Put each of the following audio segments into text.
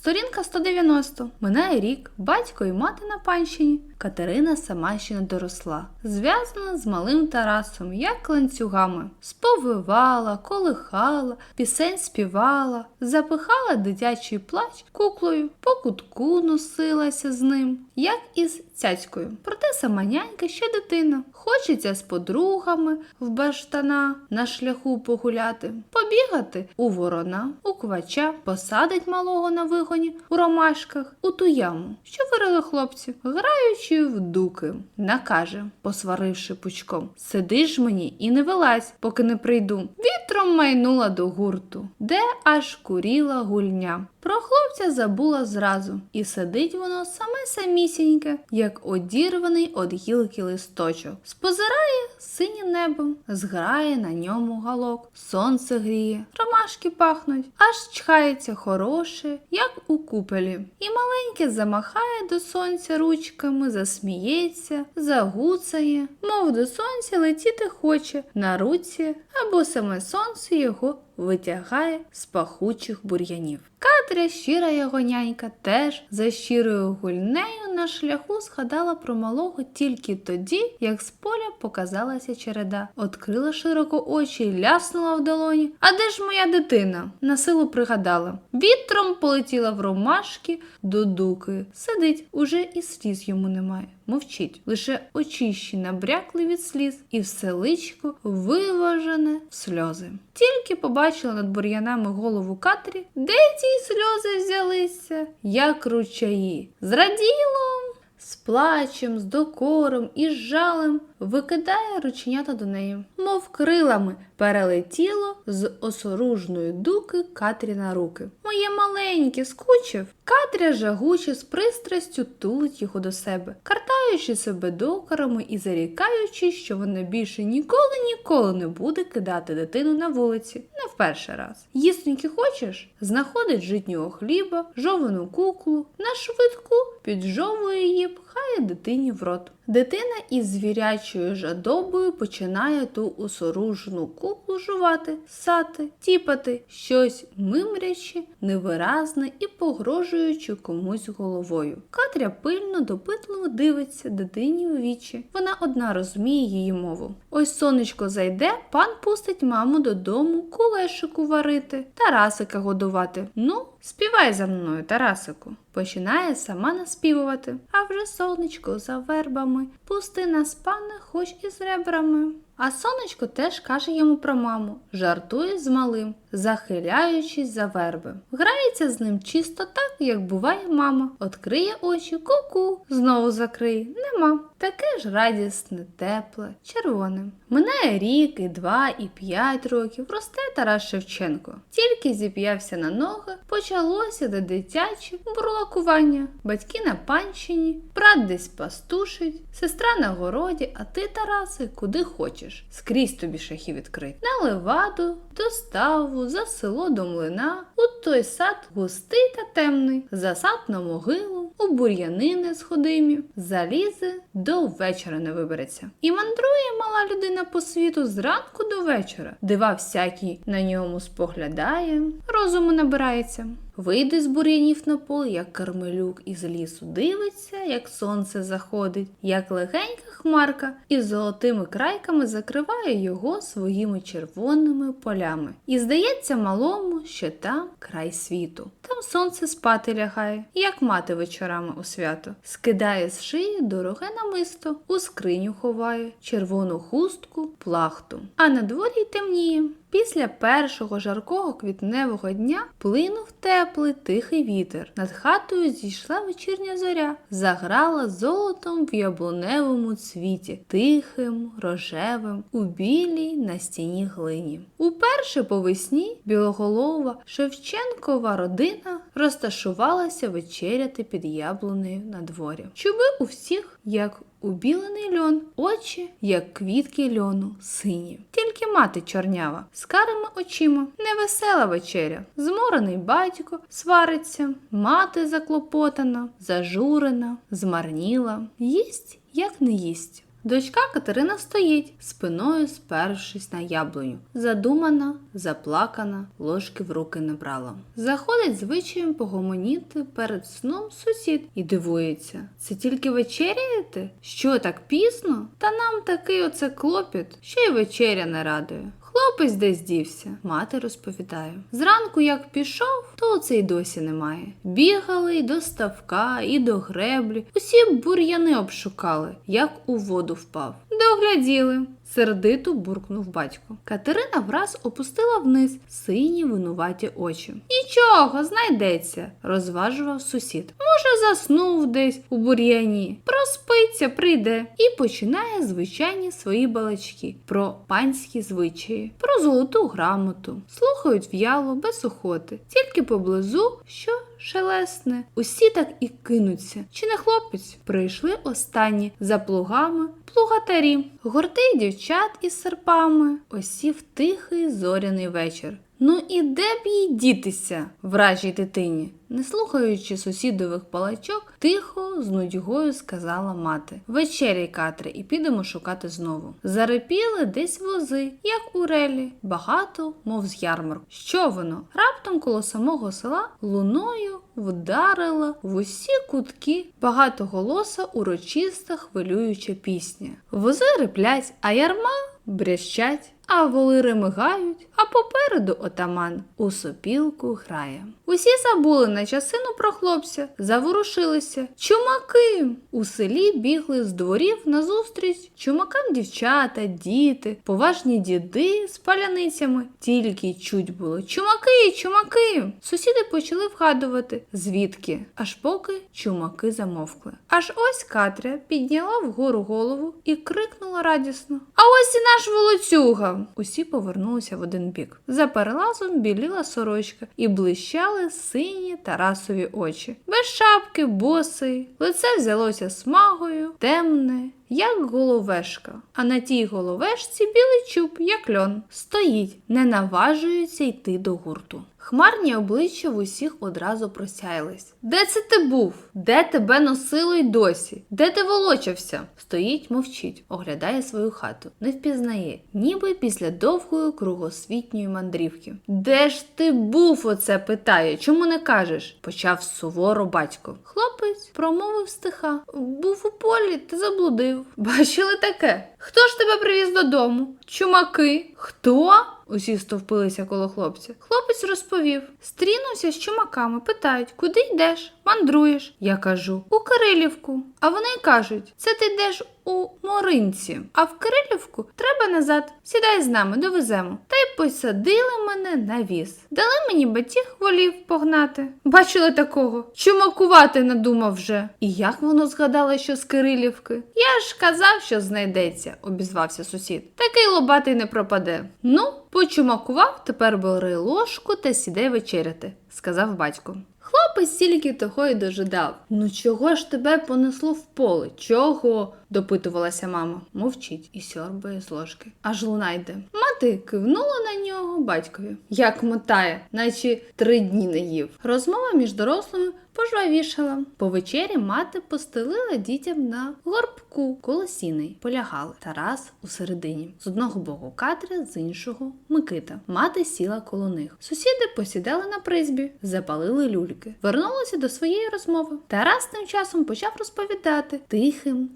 Сторінка 190. Минає рік, батько і мати на панщині. Катерина сама ще не доросла, зв'язана з малим Тарасом, як ланцюгами. Сповивала, колихала, пісень співала, запихала дитячий плач куклою, по кутку носилася з ним, як із цяцькою. Проте сама нянька ще дитина. Хочеться з подругами в баштана на шляху погуляти, побігати у ворона, у квача, посадить малого на вигоні у ромашках, у ту яму, що вирили хлопці, граючи в дуки. Накаже, посваривши пучком: Сиди ж мені і не вилазь, поки не прийду. Вітром майнула до гурту, де аж куріла гульня. Про хлопця забула зразу, і сидить воно саме самісіньке, як одірваний од гілки листочок. Спозирає синє небо, зграє на ньому галок, сонце гріє, ромашки пахнуть, аж чхається хороше, як у купелі. І маленьке замахає до сонця ручками, засміється, загуцає, мов до сонця летіти хоче на руці, або саме сонце його витягає з пахучих бур'янів. Катря, щира його нянька, теж за щирою гульнею на шляху згадала про малого тільки тоді, як з поля показалася череда, Открила широко очі ляснула в долоні. А де ж моя дитина? На силу пригадала. Вітром полетіла в ромашки до дуки. Сидить, уже і сліз йому немає. Мовчить, лише очищі набрякли від сліз, і все личко виважене в сльози. Тільки побачила над бур'янами голову Катрі, де ті сльози взялися, як ручаї. Зраділо, з плачем, з докором і з жалем викидає рученята до неї, мов крилами перелетіло з осоружної дуки Катрі на руки. Моє маленьке, скучив. Катря жагуче з пристрастю тулить його до себе, картаючи себе докорами і зарікаючи, що вона більше ніколи ніколи не буде кидати дитину на вулиці, не в перший раз. Їстеньки хочеш? Знаходить житнього хліба, жовану куклу, на швидку піджовує її, пхає дитині в рот. Дитина із звірячою жадобою починає ту осоружну куклу жувати, сати, тіпати, щось мимрячи, невиразне і погрожуючи комусь головою. Катря пильно, допитливо дивиться дитині у вічі. Вона одна розуміє її мову. Ось сонечко зайде, пан пустить маму додому кулешику варити, Тарасика годувати. Ну, співай за мною, Тарасику. Починає сама наспівувати, а вже сонечко за вербами, пусти нас, пане, хоч і з ребрами. А сонечко теж каже йому про маму, жартує з малим, захиляючись за верби. Грається з ним чисто так, як буває мама. Откриє очі, ку-ку, знову закриє. Нема. Таке ж радісне, тепле, червоне. Минає рік, і два, і п'ять років. Росте Тарас Шевченко. Тільки зіп'явся на ноги, почалося де дитяче бурлакування. Батьки на панщині, брат десь пастушить, сестра на городі, а ти, Тараси, куди хочеш. Скрізь тобі шахи відкрить. На леваду, до ставу, за село до млина, у той сад густий та темний, за сад на могилу, у бур'янини сходимі, залізе до вечора не вибереться. І мандрує мала людина по світу зранку до вечора. Дива всякі на ньому споглядає, розуму набирається. Вийде з бур'янів на поле, як кармелюк із лісу дивиться, як сонце заходить, як легенька хмарка із золотими крайками закриває його своїми червоними полями. І здається малому, що там край світу. Там сонце спати лягає, як мати вечорами у свято. Скидає з шиї дороге намисто, у скриню ховає, червону хустку, плахту. А на дворі темніє. Після першого жаркого квітневого дня плинув теплий тихий вітер. Над хатою зійшла вечірня зоря, заграла золотом в яблуневому цвіті, тихим, рожевим, у білій на стіні глині. Уперше по весні білоголова Шевченкова родина розташувалася вечеряти під яблунею на дворі. Чуби у всіх, як Убілений льон, очі, як квітки льону, сині. Тільки мати чорнява, з карими очима, невесела вечеря. Зморений батько свариться, мати заклопотана, зажурена, змарніла, їсть, як не їсть. Дочка Катерина стоїть, спиною спершись на яблуню. Задумана, заплакана, ложки в руки не брала. Заходить звичаєм погомоніти перед сном сусід і дивується. Це тільки вечеряєте? Що так пізно? Та нам такий оце клопіт, що й вечеря не радує. Хлопець десь дівся, мати розповідає. Зранку як пішов, то оце й досі немає. Бігали й до ставка, і до греблі. Усі бур'яни обшукали, як у воду впав. Догляділи. Сердито буркнув батько. Катерина враз опустила вниз сині винуваті очі. Нічого, знайдеться, розважував сусід. Може, заснув десь у бур'яні, проспиться, прийде і починає звичайні свої балачки про панські звичаї, про золоту грамоту. Слухають в'яло, без охоти, тільки поблизу, що шелесне. Усі так і кинуться. Чи не хлопець? Прийшли останні за плугами плугатарі. Гурти дівчат із серпами. Осів тихий зоряний вечір. Ну і де б їй дітися, вражій дитині? Не слухаючи сусідових палачок, тихо з нудьгою сказала мати: Вечеряй, Катре, і підемо шукати знову. Зарепіли десь вози, як у релі, багато, мов з ярмарку. Що воно? Раптом коло самого села луною вдарила в усі кутки багатоголоса урочиста хвилююча пісня. Вози реплять, а ярма брящать. А волири мигають, а попереду отаман у сопілку грає. Усі забули на часину про хлопця, заворушилися. Чумаки! У селі бігли з дворів назустріч чумакам дівчата, діти, поважні діди з паляницями. Тільки чуть було чумаки, чумаки. Сусіди почали вгадувати, звідки, аж поки чумаки замовкли. Аж ось Катря підняла вгору голову і крикнула радісно: А ось і наш волоцюга! Усі повернулися в один бік. За перелазом біліла сорочка і блищали сині тарасові очі. Без шапки, босий, лице взялося смагою, темне, як головешка. А на тій головешці білий чуб, як льон. Стоїть, не наважується йти до гурту. Хмарні обличчя в усіх одразу просяялись. Де це ти був? Де тебе носило й досі? Де ти волочався? Стоїть, мовчить, оглядає свою хату, не впізнає, ніби після довгої кругосвітньої мандрівки. Де ж ти був? Оце питає. Чому не кажеш? почав суворо батько. Хлопець промовив стиха. Був у полі, ти заблудив. Бачили таке? Хто ж тебе привіз додому? Чумаки? Хто? Усі стовпилися коло хлопця. Хлопець розповів: стрінувся з чумаками, питають, куди йдеш? Мандруєш. Я кажу, у Кирилівку. А вони кажуть, це ти йдеш у Моринці, а в Кирилівку треба назад. Сідай з нами, довеземо. Та й посадили мене на віз. Дали мені батіг волів погнати. Бачили такого? Чумакувати надумав вже. І як воно згадало, що з Кирилівки? Я ж казав, що знайдеться, обізвався сусід. Такий лобатий не пропаде. Ну, почумакував, тепер бери ложку та сідай вечеряти, сказав батько. Хлопець тільки того й дожидав. Ну чого ж тебе понесло в поле? Чого? Допитувалася мама. Мовчить і сьорбає з ложки. Аж луна йде. Мати кивнула на нього батькові. Як мотає, наче три дні не їв. Розмова між дорослими пожвавішала. По вечері мати постелила дітям на горбку коло сіней. Полягали Тарас у середині. З одного боку Катря, з іншого Микита. Мати сіла коло них. Сусіди посідали на призбі, запалили люльки. Вернулися до своєї розмови. Тарас тим часом почав розповідати тихим,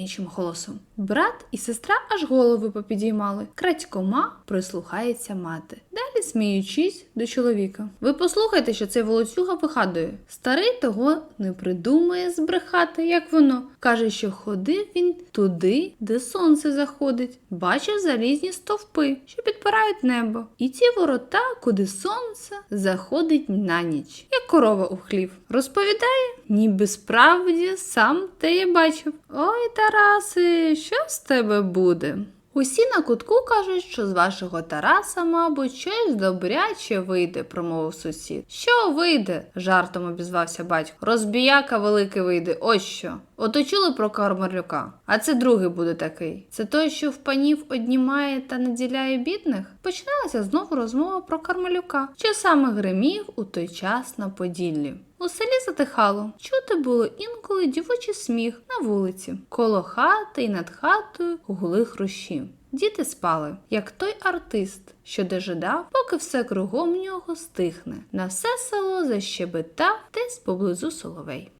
таємничим голосом. Брат і сестра аж голови попідіймали. Крадькома прислухається мати. Далі сміючись до чоловіка. Ви послухайте, що цей волоцюга вигадує. Старий того не придумає збрехати, як воно. Каже, що ходив він туди, де сонце заходить. Бачив залізні стовпи, що підпирають небо. І ті ворота, куди сонце заходить на ніч, як корова у хлів. Розповідає, ніби справді сам те я бачив. Ой, Тараси, що з тебе буде? Усі на кутку кажуть, що з вашого Тараса, мабуть, щось добряче вийде, промовив сусід. Що вийде? жартом обізвався батько. Розбіяка великий вийде, ось що. Ото чули про Кармарлюка? А це другий буде такий. Це той, що в панів однімає та наділяє бідних? Починалася знову розмова про Кармалюка, що саме гримів у той час на Поділлі. У селі затихало. Чути було інколи дівочий сміх на вулиці. Коло хати і над хатою гули хрущі. Діти спали, як той артист, що дожидав, поки все кругом нього стихне. На все село защебетав десь поблизу соловей.